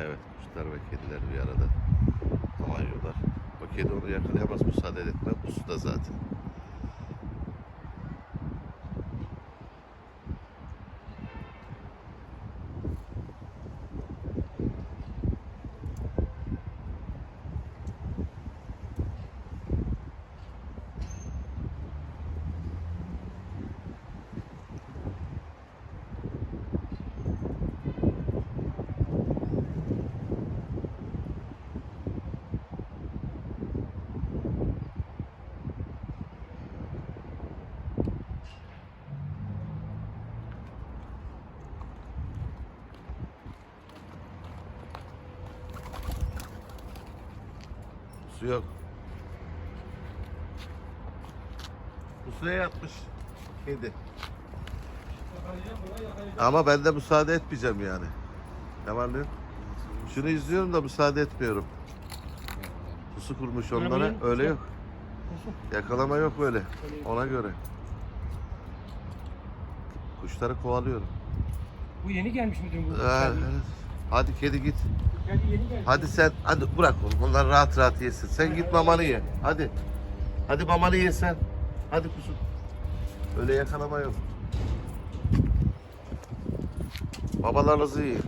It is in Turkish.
Evet kuşlar ve kediler bir arada amayıyorlar. O kedi onu yakalayamaz müsaade etmem. Bu suda zaten. Su yok. Bu suya yatmış kedi. Ama ben de müsaade etmeyeceğim yani. Ne var ne yok? Şunu izliyorum da müsaade etmiyorum. Pusu kurmuş onlara. Öyle yok. Yakalama yok böyle. Ona göre. Kuşları kovalıyorum. Bu yeni gelmiş müdürüm bu. Ha, evet. Hadi kedi git. Hadi sen hadi bırak onu. Onlar rahat rahat yesin. Sen git mamanı ye. Hadi. Hadi mamanı ye sen. Hadi kuzum. Öyle yakalama yok. Babalarınızı yiyin.